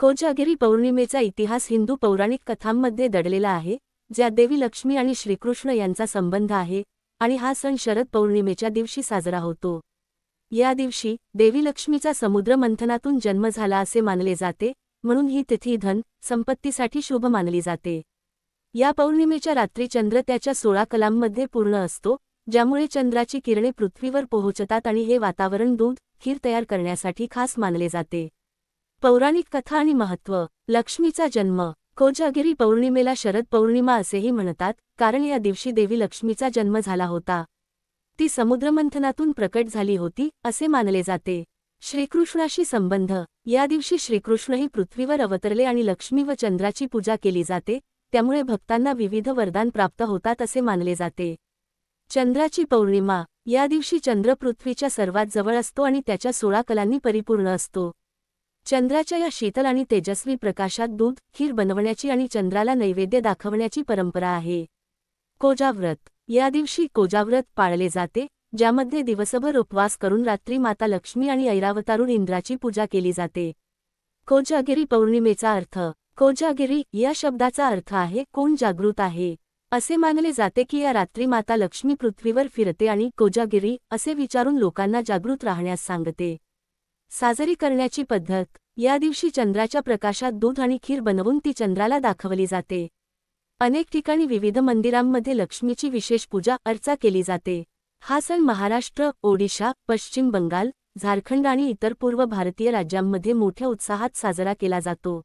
कोजागिरी पौर्णिमेचा इतिहास हिंदू पौराणिक कथांमध्ये दडलेला आहे ज्यात देवी लक्ष्मी आणि श्रीकृष्ण यांचा संबंध आहे आणि हा सण शरद पौर्णिमेच्या दिवशी साजरा होतो. या दिवशी देवी लक्ष्मीचा समुद्र मंथनातून जन्म झाला असे मानले जाते म्हणून ही तिथी धन संपत्तीसाठी शुभ मानली जाते. या पौर्णिमेच्या रात्री चंद्र त्याच्या सोळा कलांमध्ये पूर्ण असतो ज्यामुळे चंद्राची किरणे पृथ्वीवर पोहोचतात आणि हे वातावरण दूध खीर तयार करण्यासाठी खास मानले जाते. पौराणिक कथा आणि महत्त्व लक्ष्मीचा जन्म कोजागिरी पौर्णिमेला शरद पौर्णिमा असेही म्हणतात कारण या दिवशी देवी लक्ष्मीचा जन्म झाला होता. ती समुद्रमंथनातून प्रकट झाली होती असे मानले जाते. श्रीकृष्णाशी संबंध या दिवशी श्रीकृष्णही पृथ्वीवर अवतरले आणि लक्ष्मी व चंद्राची पूजा केली जाते त्यामुळे भक्तांना विविध वरदान प्राप्त होतात असे मानले जाते. चंद्राची पौर्णिमा या दिवशी चंद्र पृथ्वीच्या सर्वात जवळ असतो आणि त्याच्या सोळा कलांनी परिपूर्ण असतो. चंद्राच्या या शीतल आणि तेजस्वी प्रकाशात दूध खीर बनवण्याची आणि चंद्राला नैवेद्य दाखवण्याची परंपरा आहे. कोजाव्रत. या दिवशी कोजाव्रत पाळले जाते ज्यामध्ये दिवसभर उपवास करून रात्री माता लक्ष्मी आणि ऐरावतारुण इंद्राची पूजा केली जाते. कोजागिरी पौर्णिमेचा अर्थ. कोजागिरी या शब्दाचा अर्थ आहे कोण जागृत आहे? असे मानले जाते की या रात्री माता लक्ष्मी पृथ्वीवर फिरते आणि कोजागिरी असे विचारून लोकांना जागृत राहण्यास सांगते. साजरी करण्याची पद्धत. या दिवशी चंद्राच्या प्रकाशात दूध आणि खीर बनवून ती चंद्राला दाखवली जाते. अनेक ठिकाणी विविध मंदिरांमध्ये लक्ष्मीची विशेष पूजा अर्चा केली जाते. हा सण महाराष्ट्र ओडिशा पश्चिम बंगाल झारखंड आणि इतर पूर्व भारतीय राज्यांमध्ये मोठ्या उत्साहात साजरा केला जातो.